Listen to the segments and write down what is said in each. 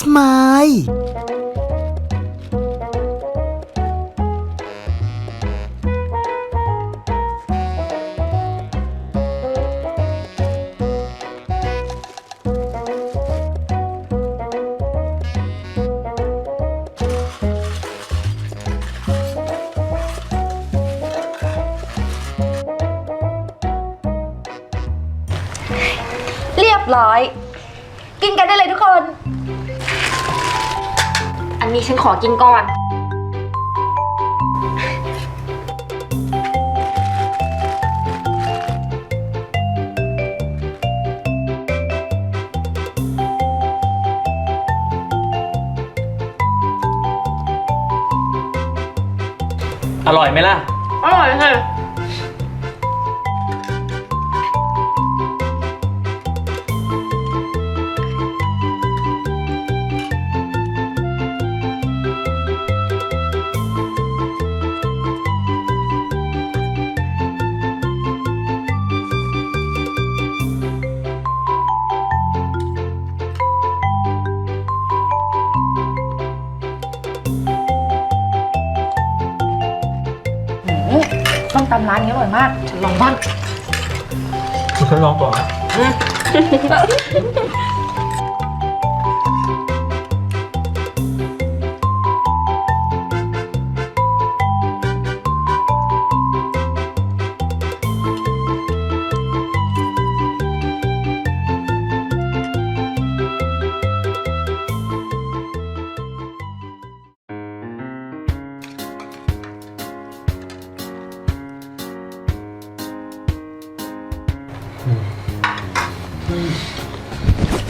วีคิสมายเรียบร้อย กินกันได้เลยทุกคน นนี้ฉันขอกินก่อน อร่อยไหมล่ะ อร่อยค่ะานนี้อร่อยมากฉันลองบ้างฉันลองก่อน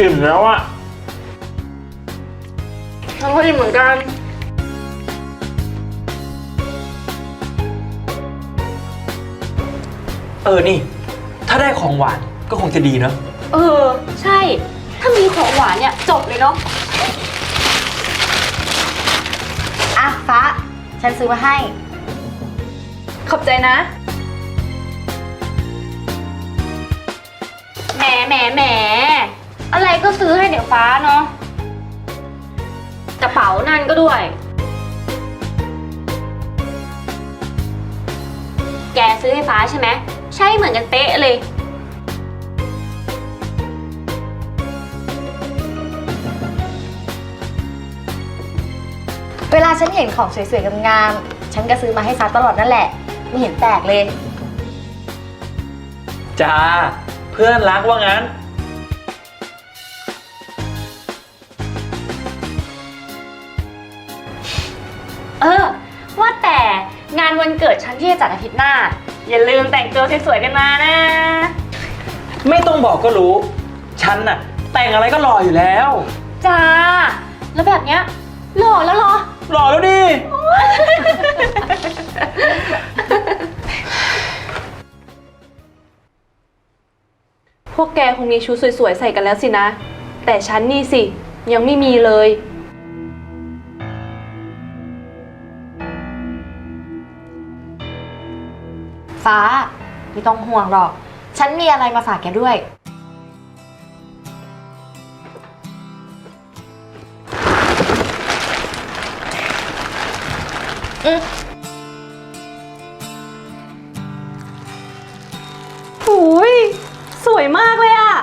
อิ่มแล้วอะอร่อยเหมือนกันเออนี่ ถ้าได้ของหวานก็คงจะดีเนอะเออ ใช่ ถ้ามีของหวานเนี่ยจบเลยเนาะอะฟ้า ฉันซื้อมาให้ ขอบใจนะ แหมแหมแหม อะไรก็ซื้อให้เดี๋ยวฟ้าเนาะกระเป๋านั่นก็ด้วย แกซื้อให้ฟ้าใช่ไหมใช่เหมือนกันเป๊ะเลย เวลาฉันเห็นของสวยๆงามๆฉันก็ซื้อมาให้ฟ้าตลอดนั่นแหละ ไม่เห็นแปลกเลย จ้า เพื่อนรักว่างั้น ดฉันที่จะจัดอาทิตย์หน้า อย่าลืมแต่งตัวสวยๆกันมานะ ไม่ต้องบอกก็รู้ ฉันน่ะ แต่งอะไรก็หล่ออยู่แล้ว จ้า แล้วแบบเนี้ยหล่อแล้วเหรอ หล่อแล้วดิ พวกแกคงมีชุดสวยๆใส่กันแล้วสินะ แต่ฉันนี่สิ ยังไม่มีเลย ฟ้าไม่ต้องห่วงหรอก ฉันมีอะไรมาฝากแกด้วยหูยสวยมากเลยอะ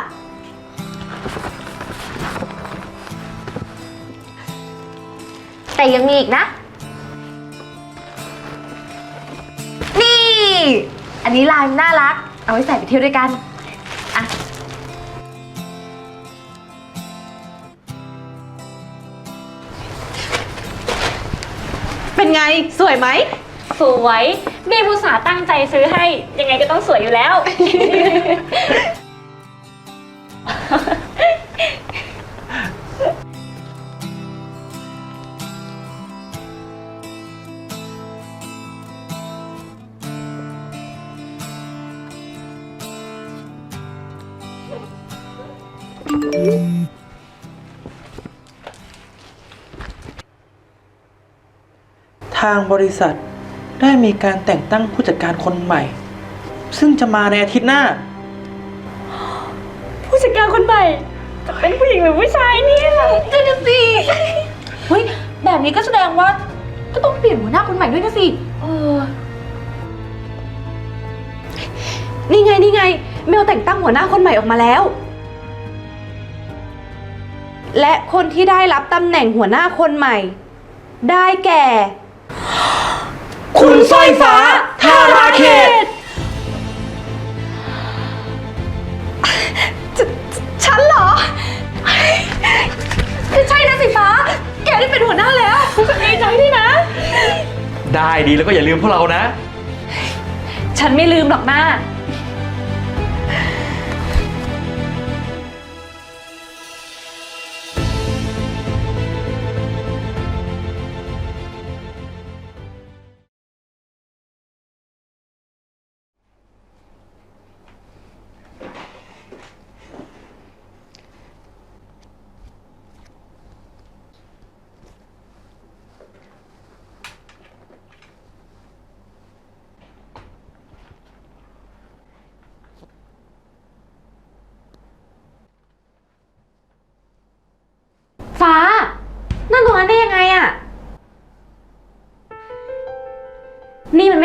แต่ยังมีอีกนะ อันนี้ลายมันน่ารัก เอาไว้ใส่ไปเที่ยวด้วยกัน อะ เป็นไงสวยไหม สวยแม่ผู้สาห์ตั้งใจซื้อให้ ยังไงก็ต้องสวยอยู่แล้ว ทางบริษัทได้มีการแต่งตั้งผู้จัดการคนใหม่ ซึ่งจะมาในอาทิตย์หน้า ผู้จัดการคนใหม่ จะเป็นผู้หญิงหรือผู้ชายเนี่ยนั่นนะสิเฮ้ยแบบนี้ก็แสดงว่า ก็ต้องเปลี่ยนหัวหน้าคนใหม่ด้วยนะสิเออนี่ไงนี่ไง เมลแต่งตั้งหัวหน้าคนใหม่ออกมาแล้ว และคนที่ได้รับตำแหน่งหัวหน้าคนใหม่ ได้แก่ คุณสร้อยฟ้าทาราเขตฉันเหรอใช่นะสิฟ้า แกได้เป็นหัวหน้าแล้วดีใจด้วยนะ ได้ดีแล้วก็อย่าลืมพวกเรานะ ฉันไม่ลืมหรอกหน้าฟ้า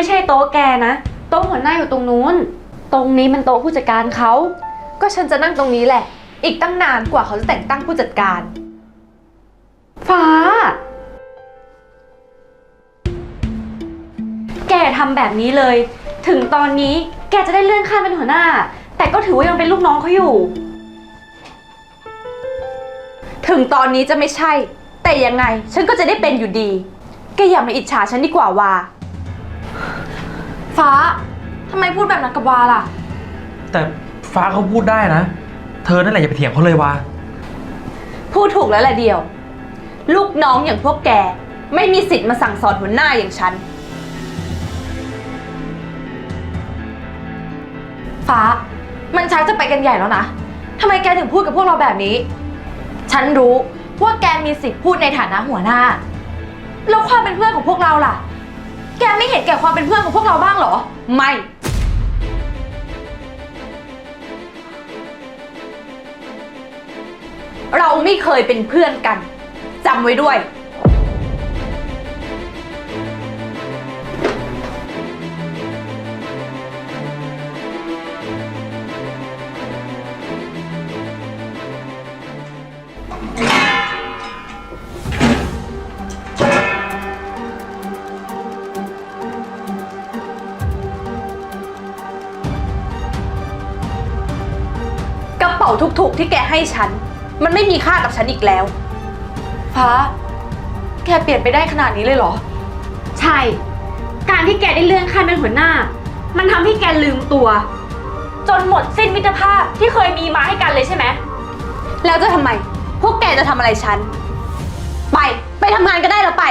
ไม่ใช่โต๊ะแกนะ โต๊ะหัวหน้าอยู่ตรงนู้น ตรงนี้มันโต๊ะผู้จัดการเขา ก็ฉันจะนั่งตรงนี้แหละ อีกตั้งนานกว่าเขาจะแต่งตั้งผู้จัดการ ฟ้า แกทำแบบนี้เลย ถึงตอนนี้แกจะได้เลื่อนขั้นเป็นหัวหน้า แต่ก็ถือว่ายังเป็นลูกน้องเขาอยู่ ถึงตอนนี้จะไม่ใช่ แต่ยังไง ฉันก็จะได้เป็นอยู่ดี แกอย่ามาอิจฉาฉันดีกว่าว่า ฟ้าทำไมพูดแบบนั้นกับวาล่ะ แต่ฟ้าเขาพูดได้นะ เธอนั่นแหละอย่าไปเถียงเขาเลยว่า พูดถูกแล้วแหละเดียว ลูกน้องอย่างพวกแก ไม่มีสิทธิ์มาสั่งสอนหัวหน้าอย่างฉัน ฟ้า มันชักจะไปกันใหญ่แล้วนะทำไมแกถึงพูดกับพวกเราแบบนี้ ฉันรู้ว่าแกมีสิทธิ์พูดในฐานะหัวหน้า แล้วความเป็นเพื่อนของพวกเราล่ะ แกไม่เห็นแก่ความเป็นเพื่อนของพวกเราบ้างเหรอ ไม่ เราไม่เคยเป็นเพื่อนกันจำไว้ด้วย กระเป๋าทุกๆที่แกให้ฉัน มันไม่มีค่ากับฉันอีกแล้ว ฟ้า แกเปลี่ยนไปได้ขนาดนี้เลยเหรอ ใช่ การที่แกได้เลื่อนขั้นเป็นหัวหน้า มันทำให้แกลืมตัว จนหมดสิ้นมิตรภาพที่เคยมีมาให้กันเลยใช่ไหม แล้วจะทำไม พวกแกจะทำอะไรฉัน ไป ไปทำงานก็ได้แล้วไป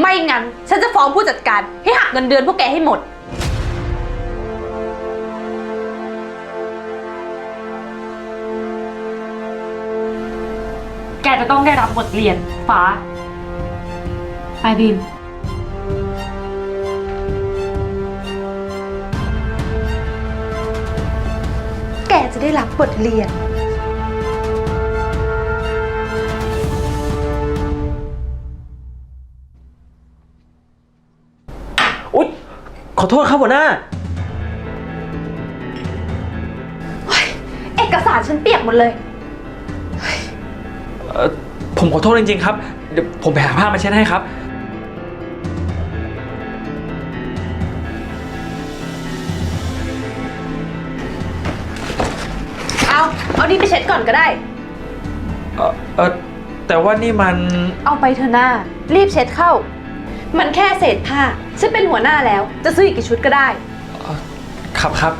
ไม่งั้น ฉันจะฟ้องผู้จัดการให้หักเงินเดือนพวกแกให้หมด จะต้องได้รับบทเรียนฟ้า ไปบีม แกจะได้รับบทเรียน อุ๊ย ขอโทษครับหัวหน้า เอกสารฉันเปียกหมดเลย เอ่อผมขอโทษจริงๆครับเดี๋ยวผมไปหาผ้ามาเช็ดให้ครับ เอา เอานี่ไปเช็ดก่อนก็ได้ เออเออแต่ว่านี่มัน เอาไปเถอะหน้า รีบเช็ดเข้า มันแค่เศษผ้า ฉันเป็นหัวหน้าแล้ว จะซื้ออีกกี่ชุดก็ได้ ครับครับ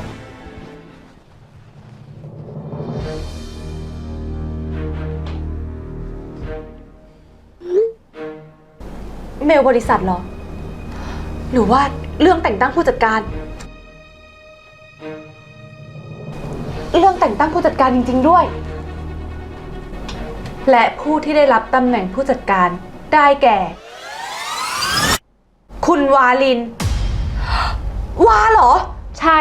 เมลบริษัทเหรอ หรือว่าเรื่องแต่งตั้งผู้จัดการ เรื่องแต่งตั้งผู้จัดการจริง ๆ ด้วย และผู้ที่ได้รับตำแหน่งผู้จัดการได้แก่ คุณวาลิน วาเหรอ ใช่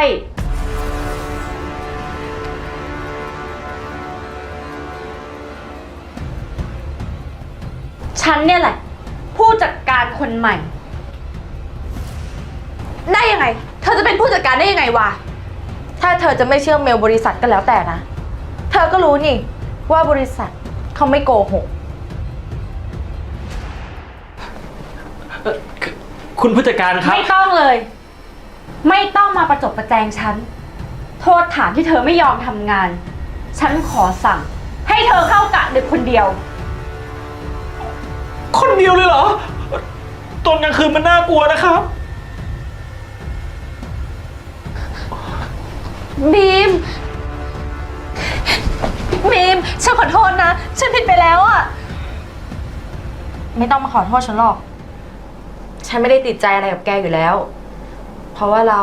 ฉันเนี่ยแหละ ผู้จัดการคนใหม่ ได้ยังไง เธอจะเป็นผู้จัดการได้ยังไงวะ ถ้าเธอจะไม่เชื่อเมลบริษัทก็แล้วแต่นะ เธอก็รู้นี่ ว่าบริษัทเขาไม่โกหก เอ่อคือคุณผู้จัดการครับ ไม่ต้องเลย ไม่ต้องมาประจบประแจงฉัน โทษฐานที่เธอไม่ยอมทำงาน ฉันขอสั่ง ให้เธอเข้ากะดึกคนเดียว คนเดียวเลยเหรอ ตอนกลางคืนมันน่ากลัวนะครับ บีม บีม ฉันขอโทษนะ ฉันผิดไปแล้วอะไม่ต้องมาขอโทษฉันหรอก ฉันไม่ได้ติดใจอะไรกับแกอยู่แล้ว เพราะว่าเรา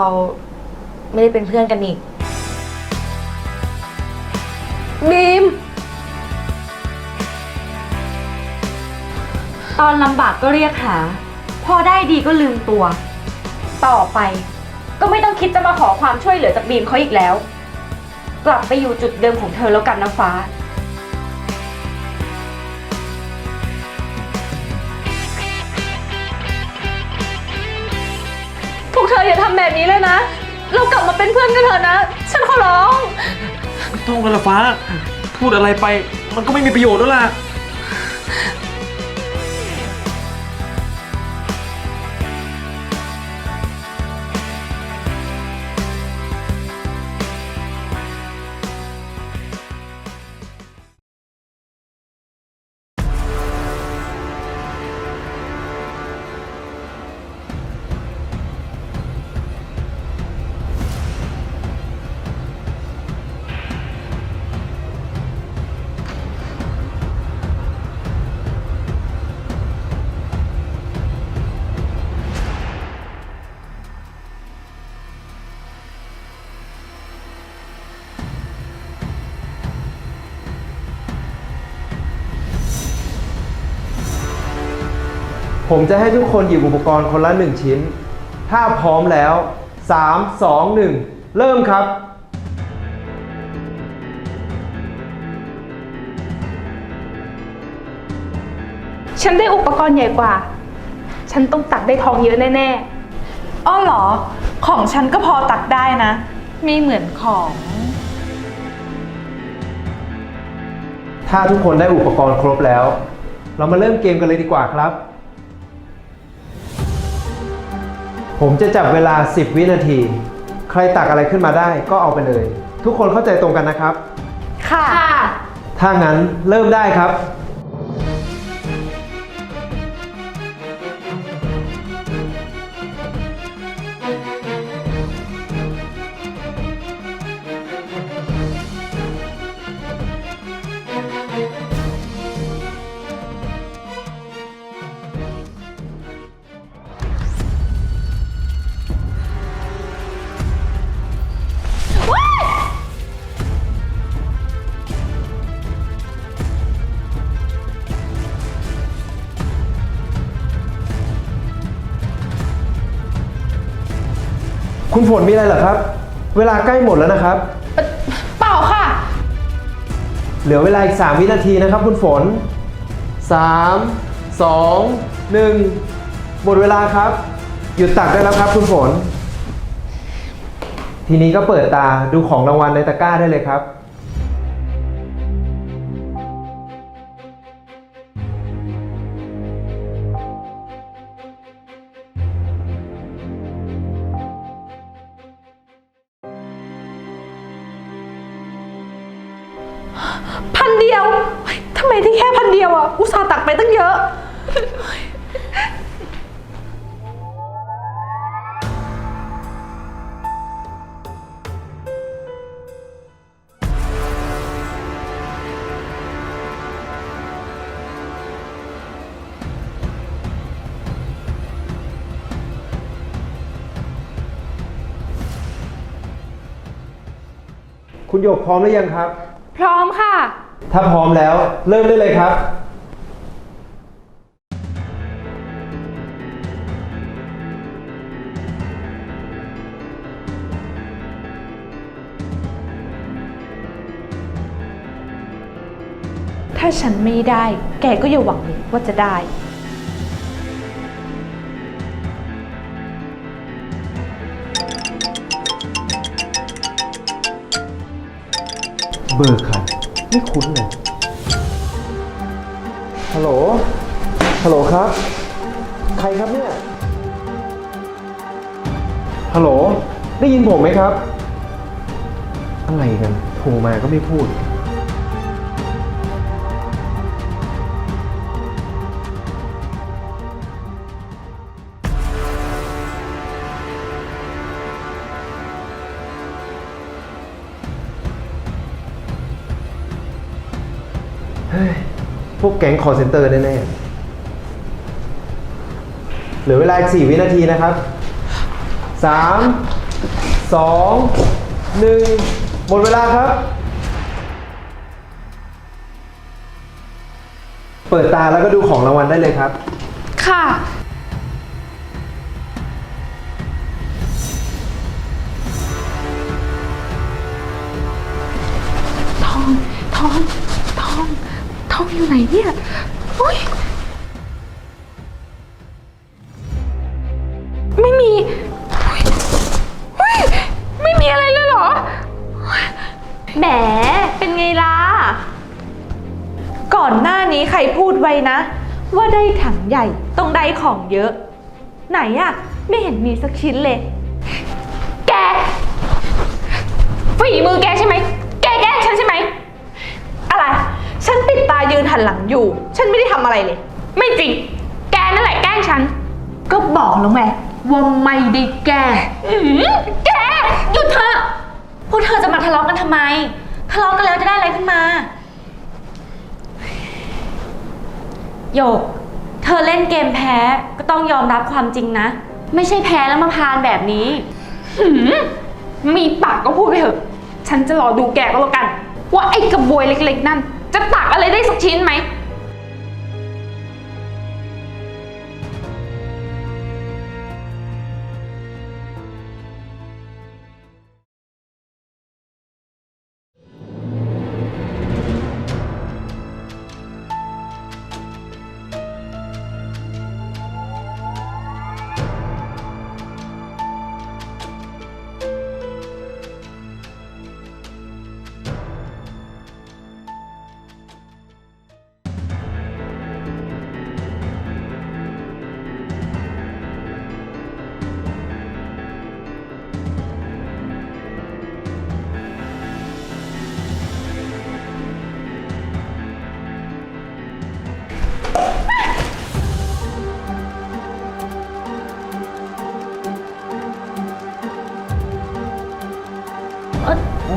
ไม่ได้เป็นเพื่อนกันอีก บีม ตอนลำบากก็เรียกหา พอได้ดีก็ลืมตัว ต่อไป ก็ไม่ต้องคิดจะมาขอความช่วยเหลือจากบีมเขาอีกแล้ว กลับไปอยู่จุดเดิมของเธอแล้วกันนะฟ้า พวกเธออย่าทำแบบนี้เลยนะ เรากลับมาเป็นเพื่อนกันเถอะนะ ฉันขอร้อง ไม่ต้องกันละฟ้า พูดอะไรไป มันก็ไม่มีประโยชน์แล้วล่ะ ผมจะให้ทุกคนหยิบอุปกรณ์คนละ 1 ชิ้น ถ้าพร้อมแล้ว 3 2 1 เริ่มครับ ฉันได้อุปกรณ์ใหญ่กว่า ฉันต้องตักได้ทองเยอะแน่อ้อเหรอ ของฉันก็พอตักได้นะ ไม่เหมือนของ ถ้าทุกคนได้อุปกรณ์ครบแล้ว เรามาเริ่มเกมกันเลยดีกว่าครับ ผมจะจับเวลา 10 วินาที ใครตักอะไรขึ้นมาได้ก็เอาไปเลย ทุกคนเข้าใจตรงกันนะครับ ค่ะ ถ้างั้นเริ่มได้ครับ คุณฝนมีอะไรเหรอครับ เวลาใกล้หมดแล้วนะครับๆเปล่าค่ะ เหลือเวลาอีก 3 วินาทีนะครับ คุณฝน 3 2 1 หมดเวลาครับ หยุดตักได้แล้วครับ คุณฝน ทีนี้ก็เปิดตาดูของรางวัลในตะกร้าได้เลยครับ พันเดียวเฮ้ยทำไมที่แค่พันเดียวอะ อุตส่าห์ตักไปตั้งเยอะ คุณหยกพร้อมหรือยังครับ พร้อมค่ะ ถ้าพร้อมแล้วเริ่มได้เลยครับาฉันไม่ได้ แกก็อย่าหวังเลยว่าจะได้ เบอร์ใคร ไม่คุ้นเลย ฮัลโหล ฮัลโหลครับ ใครครับเนี่ย ฮัลโหล ได้ยินผมไหมครับ อะไรกัน โทรมาก็ไม่พูด วกแก๊งคอร์เซนเตอร์แน่ๆเหลือเวลาอีก4วินาทีนะครับ3 2 1หนึ่งหมดเวลาครับ เปิดตาแล้วก็ดูของรางวัลได้เลยครับ ค่ะ ทอง ทอง ทองอยู่ไหนเนี่ยอุ้ยไม่มีอุ๊ยอุ๊ยไม่มีอะไรเลยเหรอแหม เป็นไงล่ะ ก่อนหน้านี้ใครพูดไว้นะ ว่าได้ถังใหญ่ต้องได้ของเยอะ ไหนอะไม่เห็นมีสักชิ้นเลย แก ฝีมือแกใช่ไหม แกแกล้งฉันใช่ไหม อะไร ฉันปิดตา ยืนหันหลังอยู่ ฉันไม่ได้ทำอะไรเลย ไม่จริง แกนั่นแหละแกล้งฉัน ก็บอกแล้วไงว่าไม่ได้แกล้ง อื้อหือแก หยุดเถอะพวกเธอจะมาทะเลาะกันทำไม ทะเลาะกันแล้วจะได้อะไรขึ้นมา โยก เธอเล่นเกมแพ้ก็ต้องยอมรับความจริงนะ ไม่ใช่แพ้แล้วมาพานแบบนี้ หืมมีปากก็พูดไปเถอะ ฉันจะรอดูแกก็แล้วกัน ว่าไอ้กระบวยเล็กๆ นั่น จะตักอะไรได้สักชิ้นไหม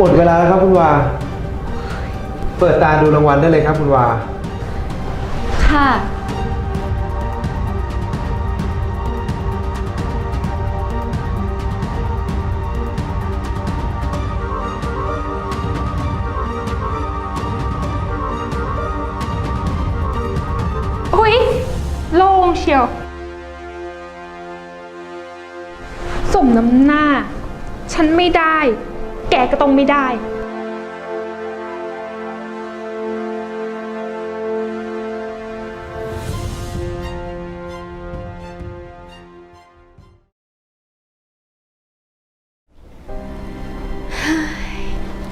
หมดเวลาแล้วครับคุณวา เปิดตาดูรางวัลได้เลยครับคุณวา ค่ะ อุ้ยโล่งเชียว สมน้ำหน้า ฉันไม่ได้ กก็ต้องไม่ได้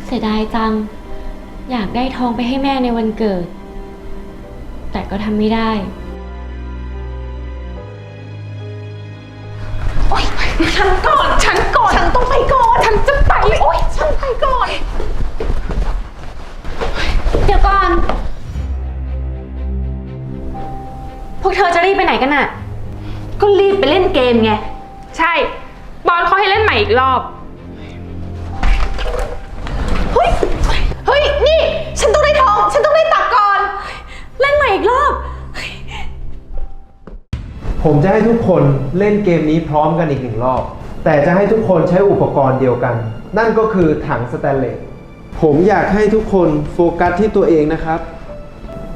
เสียดายจัง อยากได้ทองไปให้แม่ในวันเกิด แต่ก็ทำไม่ได้ฉันก่อน ฉันก่อน ฉันต้องไปก่อน ฉันจะไป โอ๊ยฉัน ไปก่อน เดี๋ยวก่อน พวกเธอจะรีบไปไหนกันน่ะ ก็รีบไปเล่นเกมไง ใช่ บอลเขาให้เล่นใหม่อีกรอบ เฮ้ย เฮ้ย นี่ ฉันต้องได้ทอง ฉันต้องได้ตักก่อน เล่นใหม่อีกรอบ ผมจะให้ทุกคนเล่นเกมนี้พร้อมกันอีกหนึ่งรอบ แต่จะให้ทุกคนใช้อุปกรณ์เดียวกันนั่นก็คือถังสแตนเลส ผมอยากให้ทุกคนโฟกัสที่ตัวเองนะครับ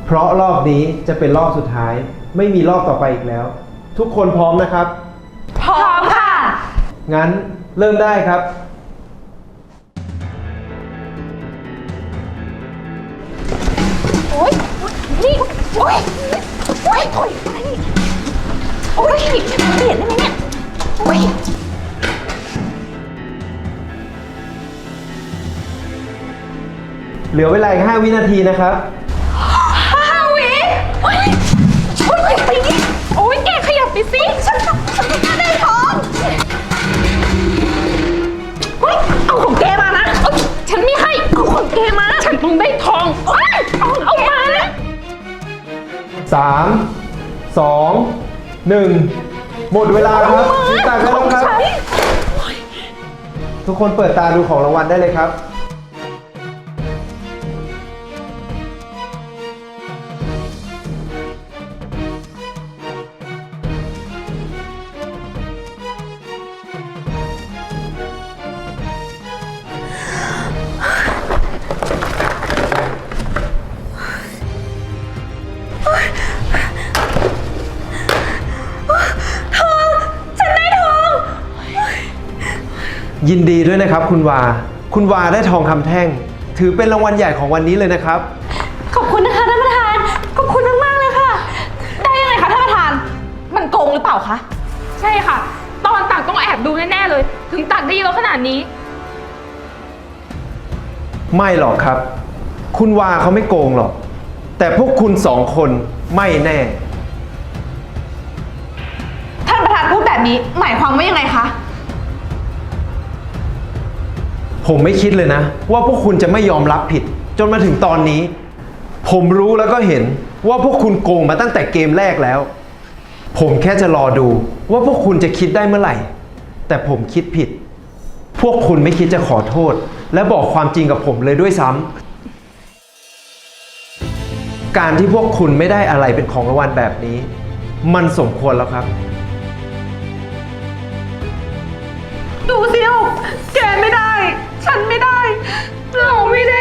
เพราะรอบนี้จะเป็นรอบสุดท้าย ไม่มีรอบต่อไปอีกแล้ว ทุกคนพร้อมนะครับ พร้อมค่ะ งั้นเริ่มได้ครับ โอ๊ยนี่ โอ๊ย โอ๊ยโอ๊ยโอ๊ยเปลี่ยนได้ไหม เหลือเวลาอีก5วินาทีนะครับ ห้าวิโอ๊ยโอ๊ยอย่าไปดิโอ๊ยแกขยับไปสิฉันฉันไม่ได้ทองเฮ้ยเอาของแกมานะเอ้ยฉันไม่ให้ เอาของแกมา ฉันต้องได้ทองเอ้ยเอาเอามานะ 3 2 1 หมดเวลาครับชี้ตาได้แล้วครับ ทุกคนเปิดตาดูของรางวัลได้เลยครับ ดีด้วยนะครับคุณวา คุณวาได้ทองคำแท่ง ถือเป็นรางวัลใหญ่ของวันนี้เลยนะครับ ขอบคุณนะคะท่านประธาน ขอบคุณมาก ๆ เลยค่ะ ได้ยังไงคะท่านประธาน มันโกงหรือเปล่าคะ ใช่ค่ะ ตอนตักต้องแอบดูแน่ ๆ เลย ถึงตักได้เยอะขนาดนี้ ไม่หรอกครับ คุณวาเขาไม่โกงหรอก แต่พวกคุณสองคนไม่แน่ ท่านประธานพูดแบบนี้ หมายความว่ายังไงคะ ผมไม่คิดเลยนะ ว่าพวกคุณจะไม่ยอมรับผิด จนมาถึงตอนนี้ ผมรู้แล้วก็เห็นว่าพวกคุณโกงมาตั้งแต่เกมแรกแล้ว ผมแค่จะรอดูว่าพวกคุณจะคิดได้เมื่อไหร่ แต่ผมคิดผิด พวกคุณไม่คิดจะขอโทษ และบอกความจริงกับผมเลยด้วยซ้ำการที่พวกคุณไม่ได้อะไรเป็นของรางวัลแบบนี้ มันสมควรแล้วครับ ดูสิลูกแกไม่ได้ ฉันไม่ได้ เราไม่ได้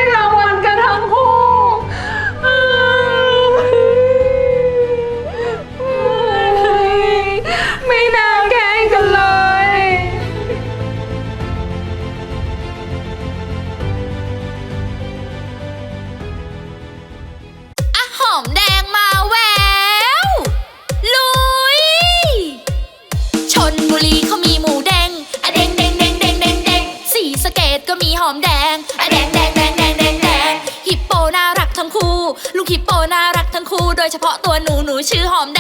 คู่โดยเฉพาะตัวหนูหนูชื่อหอมแด